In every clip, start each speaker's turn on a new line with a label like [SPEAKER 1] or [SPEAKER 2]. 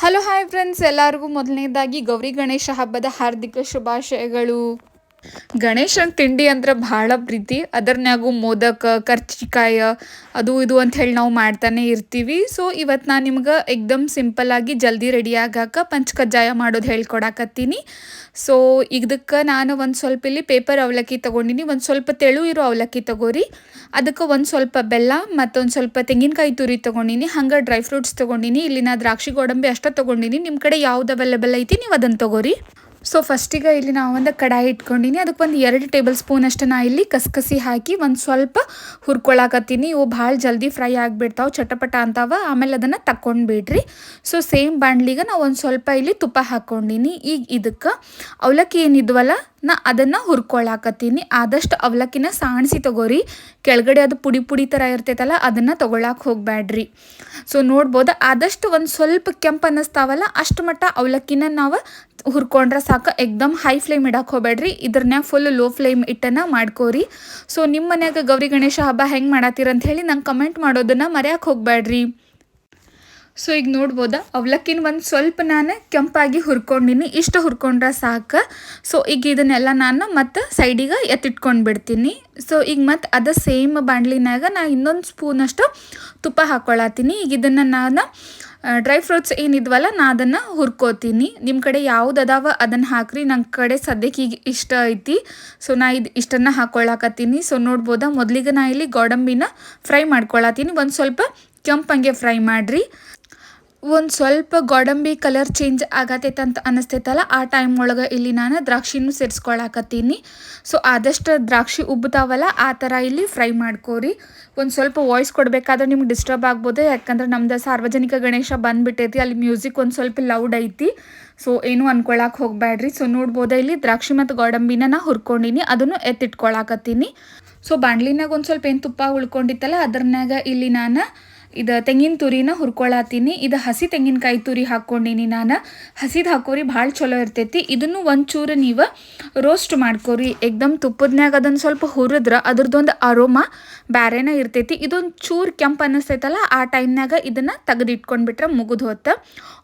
[SPEAKER 1] Hello hi friends ಎಲ್ಲರಿಗೂ ಮೊದಲನೇದಾಗಿ ಗೌರಿ ಗಣೇಶ ಹಬ್ಬದ ಹಾರ್ದಿಕ ಶುಭಾಶಯಗಳು. ಗಣೇಶನ ತಿಂಡಿ ಅಂದ್ರೆ ಭಾಳ ಪ್ರೀತಿ. ಅದರ್ನ್ಯಾಗು ಮೋದಕ, ಕರ್ಚಿಕಾಯ, ಅದು ಇದು ಅಂತ ಹೇಳಿ ನಾವು ಮಾಡ್ತಾನೆ ಇರ್ತೀವಿ. ಸೊ ಇವತ್ತು ನಾನು ನಿಮ್ಗೆ ಎಕ್ದಮ್ ಆಗಿ ಜಲ್ದಿ ರೆಡಿ ಆಗಾಕ ಪಂಚಕಜ್ಜಾಯ ಮಾಡೋದು ಹೇಳ್ಕೊಡಾಕತ್ತೀನಿ. ಸೊ ಇದಕ್ಕೆ ನಾನು ಒಂದು ಸ್ವಲ್ಪ ಇಲ್ಲಿ ಪೇಪರ್ ಅವಲಕ್ಕಿ ತೊಗೊಂಡಿನಿ. ಒಂದು ಸ್ವಲ್ಪ ತೆಳು ಇರೋ ಅವಲಕ್ಕಿ ತಗೋರಿ. ಅದಕ್ಕೆ ಒಂದು ಸ್ವಲ್ಪ ಬೆಲ್ಲ ಮತ್ತೊಂದು ಸ್ವಲ್ಪ ತೆಂಗಿನಕಾಯಿ ತುರಿ ತೊಗೊಂಡಿನಿ. ಹಂಗೆ ಡ್ರೈ ಫ್ರೂಟ್ಸ್ ತೊಗೊಂಡಿನಿ. ಇಲ್ಲಿ ನಾ ದ್ರಾಕ್ಷಿ ಗೋಡಂಬಿ ಅಷ್ಟೇ ತೊಗೊಂಡಿನಿ. ನಿಮ್ಮ ಕಡೆ ಯಾವ್ದು ಅವೈಲೇಬಲ್ ಐತಿ ನೀವು ಅದನ್ನು ತಗೋರಿ. ಸೊ ಫಸ್ಟಿಗೆ ಇಲ್ಲಿ ನಾವು ಒಂದು ಕಡಾಯಿ ಇಟ್ಕೊಂಡಿನಿ. ಅದಕ್ಕೆ ಒಂದು ಎರಡು ಟೇಬಲ್ ಸ್ಪೂನ್ ಅಷ್ಟು ನಾ ಇಲ್ಲಿ ಕಸ್ಕಸಿ ಹಾಕಿ ಒಂದು ಸ್ವಲ್ಪ ಹುರ್ಕೊಳಕತ್ತೀನಿ. ಇವು ಭಾಳ ಜಲ್ದಿ ಫ್ರೈ ಆಗಿಬಿಡ್ತಾವೆ, ಚಟಪಟ ಅಂತಾವ. ಆಮೇಲೆ ಅದನ್ನು ತಕ್ಕೊಂಡು ಬಿಡ್ರಿ ಸೊ ಸೇಮ್ ಬಾಣ್ಲಿಗೆ ನಾವು ಒಂದು ಸ್ವಲ್ಪ ಇಲ್ಲಿ ತುಪ್ಪ ಹಾಕ್ಕೊಂಡಿನಿ ಈಗ ಇದಕ್ಕೆ ಅವಲಕ್ಕಿ ಏನಿದ್ವಲ್ಲ, ನಾ ಅದನ್ನು ಹುರ್ಕೊಳಕತ್ತೀನಿ. ಆದಷ್ಟು ಅವಲಕ್ಕಿನ ಸಾಣಿಸಿ ತಗೋರಿ. ಕೆಳಗಡೆ ಅದು ಪುಡಿ ಪುಡಿ ಥರ ಇರ್ತೈತಲ್ಲ, ಅದನ್ನು ತೊಗೊಳಕ್ಕೆ ಹೋಗಬೇಡ್ರಿ ಸೊ ನೋಡ್ಬೋದು. ಆದಷ್ಟು ಒಂದು ಸ್ವಲ್ಪ ಕೆಂಪು ಅನ್ನಿಸ್ತಾವಲ್ಲ ಅಷ್ಟು ಮಟ್ಟ ಅವಲಕ್ಕಿನ ನಾವು ಹುರ್ಕೊಂಡ್ರೆ ಸಾಕು. ಎಕ್ದಮ್ ಹೈ ಫ್ಲೇಮ್ ಇಡಕ್ಕೆ ಹೋಗ್ಬೇಡ್ರಿ. ಇದ್ರನ್ಯಾಗ ಫುಲ್ ಲೋ ಫ್ಲೇಮ್ ಇಟ್ಟನ ಮಾಡ್ಕೋರಿ. ಸೊ ನಿಮ್ಮ ಮನ್ಯಾಗ ಗೌರಿ ಗಣೇಶ ಹಬ್ಬ ಹೆಂಗೆ ಮಾಡತ್ತೀರ ಅಂತ ಹೇಳಿ ನಂಗೆ ಕಮೆಂಟ್ ಮಾಡೋದನ್ನು ಮರೆಯಕ್ಕೆ ಹೋಗಬೇಡ್ರಿ. ಸೊ ಈಗ ನೋಡ್ಬೋದಾ? ಅವಲಕ್ಕಿನ ಒಂದು ಸ್ವಲ್ಪ ನಾನು ಕೆಂಪಾಗಿ ಹುರ್ಕೊಂಡಿನಿ. ಇಷ್ಟು ಹುರ್ಕೊಂಡ್ರೆ ಸಾಕು. ಸೊ ಈಗ ಇದನ್ನೆಲ್ಲ ನಾನು ಮತ್ತು ಸೈಡಿಗೆ ಎತ್ತಿಟ್ಕೊಂಡು ಬಿಡ್ತೀನಿ. ಸೊ ಈಗ ಮತ್ತು ಅದು ಸೇಮ್ ಬಾಂಡ್ಲಿನಾಗ ನಾ ಇನ್ನೊಂದು ಸ್ಪೂನಷ್ಟು ತುಪ್ಪ ಹಾಕ್ಕೊಳತ್ತೀನಿ ಈಗ ಇದನ್ನು ನಾನು ಡ್ರೈ ಫ್ರೂಟ್ಸ್ ಏನಿದ್ವಲ್ಲ, ನಾ ಅದನ್ನು ಹುರ್ಕೋತೀನಿ. ನಿಮ್ಮ ಕಡೆ ಯಾವ್ದು ಅದಾವ ಅದನ್ನು ಹಾಕ್ರಿ. ನನ್ನ ಕಡೆ ಸದ್ಯಕ್ಕೆ ಈಗ ಇಷ್ಟ ಐತಿ. ಸೊ ನಾ ಇದು ಇಷ್ಟನ್ನು ಹಾಕ್ಕೊಳ್ಳಾಕತ್ತೀನಿ ಸೊ ನೋಡ್ಬೋದಾ, ಮೊದಲಿಗೆ ನಾ ಇಲ್ಲಿ ಗೋಡಂಬಿನ ಫ್ರೈ ಮಾಡ್ಕೊಳತ್ತೀನಿ. ಒಂದು ಸ್ವಲ್ಪ ಕೆಂಪಂಗೆ ಫ್ರೈ ಮಾಡಿರಿ. ಒಂದು ಸ್ವಲ್ಪ ಗೋಡಂಬಿ ಕಲರ್ ಚೇಂಜ್ ಆಗತೈತೆ ಅಂತ ಅನ್ನಿಸ್ತೈತಲ್ಲ ಆ ಟೈಮ್ ಒಳಗೆ ಇಲ್ಲಿ ನಾನು ದ್ರಾಕ್ಷಿನೂ ಸೇರಿಸ್ಕೊಳಕತ್ತೀನಿ. ಸೊ ಆದಷ್ಟು ದ್ರಾಕ್ಷಿ ಉಬ್ಬುತ್ತಾವಲ್ಲ ಆ ಥರ ಇಲ್ಲಿ ಫ್ರೈ ಮಾಡ್ಕೋರಿ. ಒಂದು ಸ್ವಲ್ಪ ವಾಯ್ಸ್ ಕೊಡಬೇಕಾದ್ರೆ ನಿಮ್ಗೆ ಡಿಸ್ಟರ್ಬ್ ಆಗ್ಬೋದು, ಯಾಕಂದ್ರೆ ನಮ್ದು ಸಾರ್ವಜನಿಕ ಗಣೇಶ ಬಂದುಬಿಟ್ಟೈತಿ, ಅಲ್ಲಿ ಮ್ಯೂಸಿಕ್ ಒಂದು ಸ್ವಲ್ಪ ಲೌಡ್ ಐತಿ. ಸೊ ಏನು ಅನ್ಕೊಳಕ್ಕೆ ಹೋಗಬೇಡ್ರಿ ಸೊ ನೋಡ್ಬೋದು ಇಲ್ಲಿ, ದ್ರಾಕ್ಷಿ ಮತ್ತು ಗೋಡಂಬಿನ ನಾ ಹುರ್ಕೊಂಡಿನಿ, ಅದನ್ನು ಎತ್ತಿಟ್ಕೊಳಕತ್ತೀನಿ. ಸೊ ಬಾಂಡ್ಲಿನಾಗ ಒಂದು ಸ್ವಲ್ಪ ಏನು ತುಪ್ಪ ಉಳ್ಕೊಂಡಿತ್ತಲ್ಲ, ಅದ್ರನ್ಯಾಗ ಇಲ್ಲಿ ನಾನು ಇದು ತೆಂಗಿನ ತುರಿನ ಹುರ್ಕೊಳತ್ತೀನಿ ಇದು ಹಸಿ ತೆಂಗಿನಕಾಯಿ ತುರಿ ಹಾಕ್ಕೊಂಡಿನಿ ನಾನು. ಹಸಿದು ಹಾಕೋರಿ ಭಾಳ ಚಲೋ ಇರ್ತೈತಿ. ಇದನ್ನು ಒಂಚೂರು ನೀವು ರೋಸ್ಟ್ ಮಾಡ್ಕೋರಿ. ಎಕ್ದಮ್ ತುಪ್ಪದ್ನಾಗ ಅದನ್ನು ಸ್ವಲ್ಪ ಹುರಿದ್ರೆ ಅದ್ರದ್ದೊಂದು ಅರೋಮಾ ಬ್ಯಾರೇನ ಇರ್ತೈತಿ. ಇದೊಂದು ಚೂರು ಕೆಂಪು ಅನ್ನಿಸ್ತೈತಲ್ಲ ಆ ಟೈಮ್ನಾಗ ಇದನ್ನು ತೆಗೆದಿಟ್ಕೊಂಡ್ಬಿಟ್ರೆ ಮುಗಿದು ಹೊತ್ತು.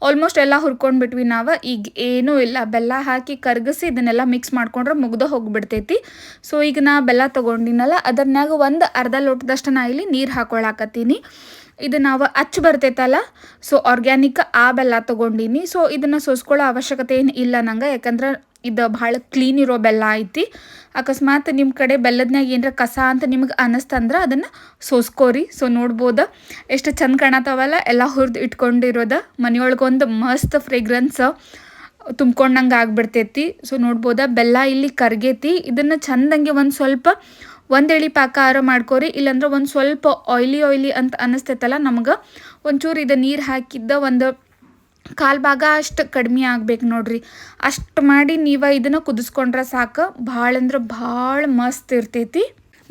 [SPEAKER 1] ಆಲ್ಮೋಸ್ಟ್ ಎಲ್ಲ ಹುರ್ಕೊಂಡ್ಬಿಟ್ವಿ ನಾವು. ಈಗ ಏನೂ ಇಲ್ಲ. ಬೆಲ್ಲ ಹಾಕಿ ಕರಗಿಸಿ ಇದನ್ನೆಲ್ಲ ಮಿಕ್ಸ್ ಮಾಡ್ಕೊಂಡ್ರೆ ಮುಗ್ದು ಹೋಗ್ಬಿಡ್ತೈತಿ. ಸೊ ಈಗ ನಾ ಬೆಲ್ಲ ತೊಗೊಂಡಿನಲ್ಲ ಅದರ್ನಾಗ ಒಂದು ಅರ್ಧ ಲೋಟದಷ್ಟು ನಾ ಇಲ್ಲಿ ನೀರು ಹಾಕೊಳಕತ್ತೀನಿ. ಇದು ನಾವು ಅಚ್ಚು ಬರ್ತೈತಲ್ಲ? ಸೊ ಆರ್ಗ್ಯಾನಿಕ್ ಆ ಬೆಲ್ಲ ತೊಗೊಂಡಿನಿ. ಸೊ ಇದನ್ನು ಸೋಸ್ಕೊಳ್ಳೋ ಅವಶ್ಯಕತೆ ಏನು ಇಲ್ಲ ನಂಗೆ. ಯಾಕಂದ್ರೆ ಇದು ಭಾಳ ಕ್ಲೀನ್ ಇರೋ ಬೆಲ್ಲ ಐತಿ. ಅಕಸ್ಮಾತ್ ನಿಮ್ಮ ಕಡೆ ಬೆಲ್ಲದ್ನಾಗ ಏನರ ಕಸ ಅಂತ ನಿಮ್ಗೆ ಅನ್ನಿಸ್ತಂದ್ರೆ ಅದನ್ನು ಸೋಸ್ಕೋರಿ. ಸೊ ನೋಡ್ಬೋದು. ಎಷ್ಟು ಚಂದ ಕಾಣತ್ತವಲ್ಲ? ಎಲ್ಲ ಹುರಿದು ಇಟ್ಕೊಂಡಿರೋದು. ಮನೆಯೊಳಗೊಂದು ಮಸ್ತ್ ಫ್ರೇಗ್ರೆನ್ಸ್ ತುಂಬ್ಕೊಂಡಂಗೆ ಆಗ್ಬಿಡ್ತೈತಿ. ಸೊ ನೋಡ್ಬೋದಾ? ಬೆಲ್ಲ ಇಲ್ಲಿ ಕರ್ಗೈತಿ. ಇದನ್ನು ಚಂದಂಗೆ ಒಂದು ಸ್ವಲ್ಪ ಒಂದು ಎಳಿ ಪಾಕ ಆರ ಮಾಡ್ಕೋರಿ, ಇಲ್ಲಾಂದ್ರೆ ಒಂದು ಸ್ವಲ್ಪ ಆಯ್ಲಿ ಆಯ್ಲಿ ಅಂತ ಅನ್ನಿಸ್ತೈತಲ್ಲ ನಮ್ಗೆ. ಒಂಚೂರು ಇದು ನೀರು ಹಾಕಿದ್ದ ಒಂದು ಕಾಲು ಭಾಗ ಅಷ್ಟು ಕಡಿಮೆ ಆಗ್ಬೇಕು ನೋಡ್ರಿ. ಅಷ್ಟು ಮಾಡಿ ನೀವು ಇದನ್ನು ಕುದಿಸ್ಕೊಂಡ್ರೆ ಸಾಕು. ಭಾಳ ಅಂದ್ರೆ ಭಾಳ ಮಸ್ತ್ ಇರ್ತೈತಿ.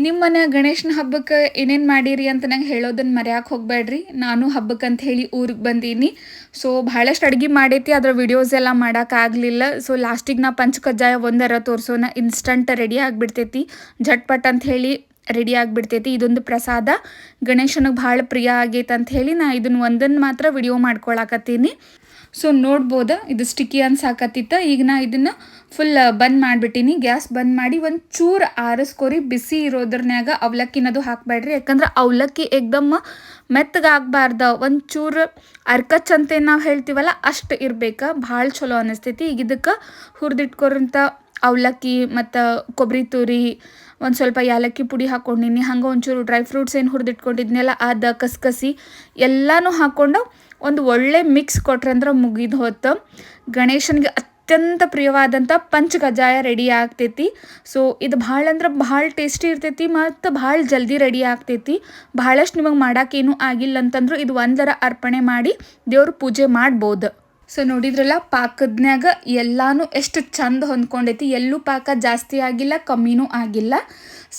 [SPEAKER 1] ನಿಮ್ಮ ಮನೆ ಗಣೇಶನ ಹಬ್ಬಕ್ಕೆ ಏನೇನು ಮಾಡೀರಿ ಅಂತ ನಂಗೆ ಹೇಳೋದನ್ನು ಮರ್ಯಾಕೆ ಹೋಗಬೇಡ್ರಿ ನಾನು ಹಬ್ಬಕ್ಕೆ ಅಂತ ಹೇಳಿ ಊರಿಗೆ ಬಂದೀನಿ. ಸೊ ಭಾಳಷ್ಟು ಅಡುಗೆ ಮಾಡೈತಿ, ಅದರ ವಿಡಿಯೋಸ್ ಎಲ್ಲ ಮಾಡೋಕ್ಕಾಗಲಿಲ್ಲ ಸೊ ಲಾಸ್ಟಿಗೆ ನಾ ಪಂಚಕಜ್ಜಾಯ ಒಂದರ ತೋರಿಸೋಣ ಇನ್ಸ್ಟಂಟ್ ರೆಡಿ ಆಗಿಬಿಡ್ತೈತಿ. ಝಟ್ಪಟ್ ಅಂತ ಹೇಳಿ ರೆಡಿ ಆಗಿಬಿಡ್ತೈತಿ. ಇದೊಂದು ಪ್ರಸಾದ. ಗಣೇಶನಿಗೆ ಭಾಳ ಪ್ರಿಯ ಆಗೈತೆ ಅಂತ ಹೇಳಿ ನಾ ಇದನ್ನು ಒಂದನ್ನು ಮಾತ್ರ ವಿಡಿಯೋ ಮಾಡ್ಕೊಳಕತ್ತೀನಿ. ಸೊ ನೋಡ್ಬೋದು? ಇದು ಸ್ಟಿಕ್ಕಿ ಅನ್ಸಾಕತ್ತಿತ್ತ ಈಗ ನಾ ಇದನ್ನು ಫುಲ್ ಬಂದ್ ಮಾಡಿಬಿಟ್ಟಿನಿ. ಗ್ಯಾಸ್ ಬಂದ್ ಮಾಡಿ ಒಂದು ಚೂರು ಆರಿಸ್ಕೋರಿ. ಬಿಸಿ ಇರೋದ್ರನ್ಯಾಗ ಅವಲಕ್ಕಿನದು ಹಾಕಬೇಡ್ರಿ. ಯಾಕಂದ್ರೆ ಅವಲಕ್ಕಿ ಏಕ್ದಮ್ ಮೆತ್ತಗಾಗಬಾರ್ದು. ಒಂದು ಚೂರು ಅರ್ಕಚ್ ಅಂತ ನಾವು ಹೇಳ್ತೀವಲ್ಲ, ಅಷ್ಟು ಇರ್ಬೇಕು. ಭಾಳ ಚಲೋ ಅನ್ನಿಸ್ತೈತಿ ಈಗ ಇದಕ್ಕೆ ಹುರಿದಿಟ್ಕೊರಂಥ ಅವಲಕ್ಕಿ ಮತ್ತು ಕೊಬ್ಬರಿ ತುರಿ, ಒಂದು ಸ್ವಲ್ಪ ಯಾಲಕ್ಕಿ ಪುಡಿ ಹಾಕ್ಕೊಂಡಿನಿ ಹಂಗೆ ಒಂಚೂರು ಡ್ರೈ ಫ್ರೂಟ್ಸ್ ಏನು ಹುರಿದಿಟ್ಕೊಂಡಿದ್ನೆಲ್ಲ, ಅದು ಕಸಕಸಿ ಎಲ್ಲನೂ ಹಾಕ್ಕೊಂಡು ಒಂದು ಒಳ್ಳೆ ಮಿಕ್ಸ್ ಕೊಟ್ರೆ ಅಂದ್ರೆ ಮುಗಿದು ಹೊತ್ತು ಗಣೇಶನಿಗೆ ಅತ್ಯಂತ ಪ್ರಿಯವಾದಂಥ ಪಂಚ ರೆಡಿ ಆಗ್ತೈತಿ. ಸೊ ಇದು ಭಾಳ ಅಂದ್ರೆ ಭಾಳ ಟೇಸ್ಟಿ ಇರ್ತೈತಿ ಮತ್ತು ಭಾಳ ಜಲ್ದಿ ರೆಡಿ ಆಗ್ತೈತಿ. ಭಾಳಷ್ಟು ನಿಮಗೆ ಮಾಡೋಕ್ಕೇನು ಆಗಿಲ್ಲ ಅಂತಂದ್ರೂ ಇದು ಒಂದರ ಅರ್ಪಣೆ ಮಾಡಿ ದೇವ್ರ ಪೂಜೆ ಮಾಡ್ಬೋದು. ಸೊ ನೋಡಿದ್ರಲ್ಲ, ಪಾಕದ್ನ್ಯಾಗ ಎಲ್ಲಾನು ಎಷ್ಟು ಚಂದ ಹೊಂದ್ಕೊಂಡೈತಿ. ಎಲ್ಲೂ ಪಾಕ ಜಾಸ್ತಿ ಆಗಿಲ್ಲ, ಕಮ್ಮಿನೂ ಆಗಿಲ್ಲ.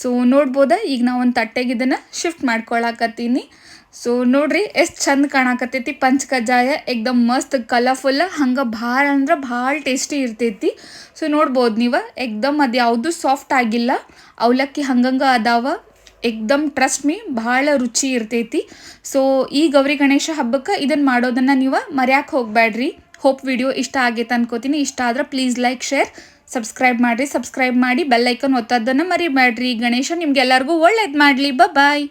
[SPEAKER 1] ಸೊ ನೋಡ್ಬೋದ? ಈಗ ನಾವು ಒಂದು ತಟ್ಟೆಗೆ ಇದನ್ನು ಶಿಫ್ಟ್ ಮಾಡ್ಕೊಳಕತ್ತೀನಿ. ಸೊ ನೋಡ್ರಿ, ಎಷ್ಟು ಚಂದ ಕಾಣಕತ್ತೈತಿ. ಪಂಚ ಕಜ್ಜಾಯ ಎಕ್ದಮ್ ಮಸ್ತ್ ಕಲರ್ಫುಲ್ ಹಂಗೆ ಭಾಳ ಅಂದ್ರೆ ಭಾಳ ಟೇಸ್ಟಿ ಇರ್ತೈತಿ. ಸೊ ನೋಡ್ಬೋದು ನೀವು? ಎಕ್ದಮ್ ಅದು ಯಾವುದು ಸಾಫ್ಟ್ ಆಗಿಲ್ಲ. ಅವಲಕ್ಕಿ ಹಂಗಂಗೆ ಅದಾವ. ಎಕ್ದಮ್ ಟ್ರಸ್ಟ್ ಮೀ ಭಾಳ ರುಚಿ ಇರ್ತೈತಿ. ಸೊ ಈ ಗೌರಿ ಗಣೇಶ ಹಬ್ಬಕ್ಕೆ ಇದನ್ನು ಮಾಡೋದನ್ನು ನೀವು ಮರ್ಯಾಕೆ ಹೋಗಬೇಡ್ರಿ ಹೋಪ್ ವಿಡಿಯೋ ಇಷ್ಟ ಆಗೈತೆ ಅನ್ಕೋತೀನಿ. ಇಷ್ಟ ಆದರೆ ಪ್ಲೀಸ್ ಲೈಕ್ ಶೇರ್ ಸಬ್ಸ್ಕ್ರೈಬ್ ಮಾಡಿರಿ. ಸಬ್ಸ್ಕ್ರೈಬ್ ಮಾಡಿ ಬೆಲ್ಲೈಕನ್ ಒತ್ತೋದನ್ನು ಮರಿಬೇಡ್ರಿ. ಗಣೇಶ, ನಿಮ್ಗೆಲ್ಲರಿಗೂ ಒಳ್ಳೇದು ಮಾಡಲಿ. ಬಾಯ್